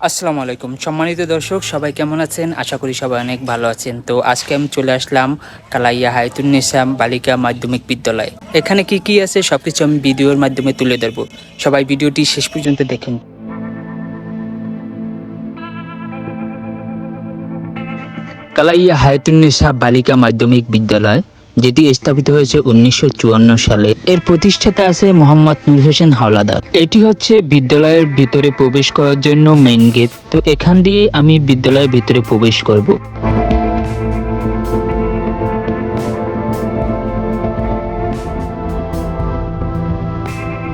আসসালামু আলাইকুম। সম্মানিত দর্শক, সবাই কেমন আছেন? আশা করি সবাই অনেক ভালো আছেন। তো আজকে আমি চলে আসলাম কালাইয়া হায়তুন্নিসাম বালিকা মাধ্যমিক বিদ্যালয়। এখানে কি কি আছে সবকিছু আমি ভিডিওর মাধ্যমে তুলে ধরবো। সবাই ভিডিওটি শেষ পর্যন্ত দেখুন। কালাইয়া হায়াতুন্নিসা বালিকা মাধ্যমিক বিদ্যালয় যেটি স্থাপিত হয়েছে উনিশশো চুয়ান্ন সালে। এর প্রতিষ্ঠাতা আছে মোহাম্মদ নূর হোসেন হাওলাদার। এটি হচ্ছে বিদ্যালয়ের ভিতরে প্রবেশ করার জন্য মেইন গেট তো এখান দিয়ে আমি বিদ্যালয়ের ভিতরে প্রবেশ করব।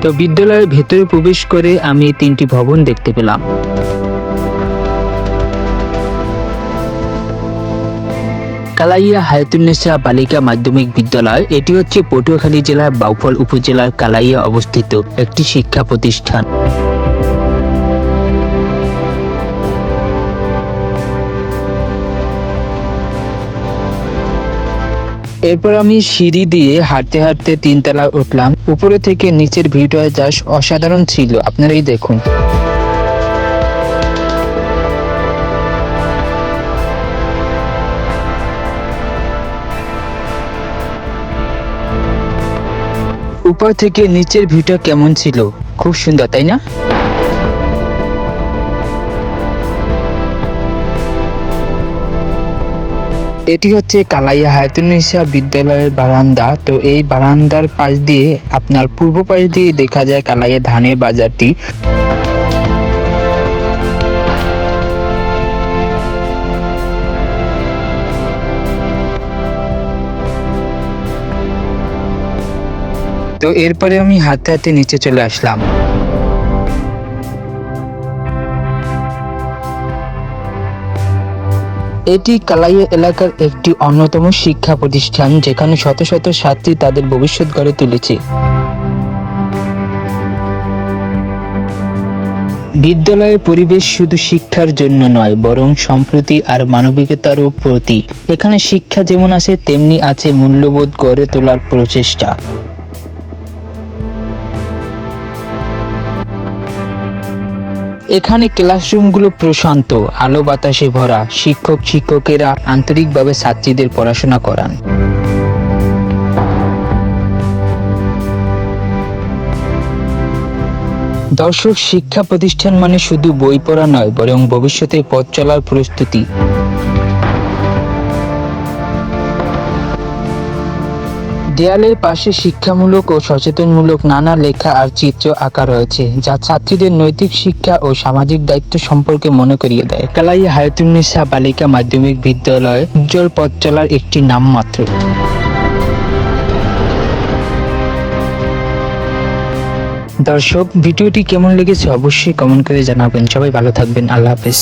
তো বিদ্যালয়ের ভেতরে প্রবেশ করে আমি তিনটি ভবন দেখতে পেলাম। কালাইয়া হায়াতুন্নেসা বালিকা মাধ্যমিক বিদ্যালয়, এটি হচ্ছে পটুয়াখালী জেলার বাউফল উপজেলার কালাইয়া অবস্থিত একটি শিক্ষা প্রতিষ্ঠান। এরপর আমি সিঁড়ি দিয়ে হাঁটতে হাঁটতে তিনতলা উঠলাম। উপরে থেকে নিচের ভিউটা যা অসাধারণ ছিল। আপনারাই দেখুন। উপর থেকে নিচের ভিউটা কেমন ছিল? খুব সুন্দর, তাই না? এটি হচ্ছে কালাইয়া হায়াতুন্নিসা বিদ্যালয়ের বারান্দা। তো এই বারান্দার পাশ দিয়ে, আপনার পূর্ব পাশ দিয়ে দেখা যায় কালাইয়া ধানের বাজারটি। তো এরপরে আমি হাতে হাতে নিচে চলে আসলাম। এটি কালাইয়া এলাকার একটি অন্যতম শিক্ষা প্রতিষ্ঠান, যেখানে শত শত ছাত্রী তাদের ভবিষ্যৎ গড়ে তুলেছে। বিদ্যালয়ের পরিবেশ শুধু শিক্ষার জন্য নয়, বরং সম্প্রতি আর মানবিকতারও প্রতি এখানে শিক্ষা যেমন আছে, তেমনি আছে মূল্যবোধ গড়ে তোলার প্রচেষ্টা। এখানে ক্লাসরুমগুলো প্রশান্ত, আলো বাতাসে ভরা, শিক্ষক, শিক্ষকেরা আন্তরিকভাবে ছাত্রীদের পড়াশোনা করান। দর্শক, শিক্ষা প্রতিষ্ঠান মানে শুধু বই পড়া নয়, বরং ভবিষ্যতে পথ চলার প্রস্তুতি। দেয়ালের পাশে শিক্ষামূলক ও সচেতনমূলক নানা লেখা আর চিত্র আঁকা রয়েছে, যা ছাত্রীদের নৈতিক শিক্ষা ও সামাজিক দায়িত্ব সম্পর্কে মনে করিয়ে দেয়। কালাই হায়াতুন্নিসা বালিকা মাধ্যমিক বিদ্যালয়, উজ্জ্বল পথ চলার একটি নাম মাত্র দর্শক, ভিডিওটি কেমন লেগেছে অবশ্যই কমেন্ট করে জানাবেন। সবাই ভালো থাকবেন। আল্লাহ হাফেজ।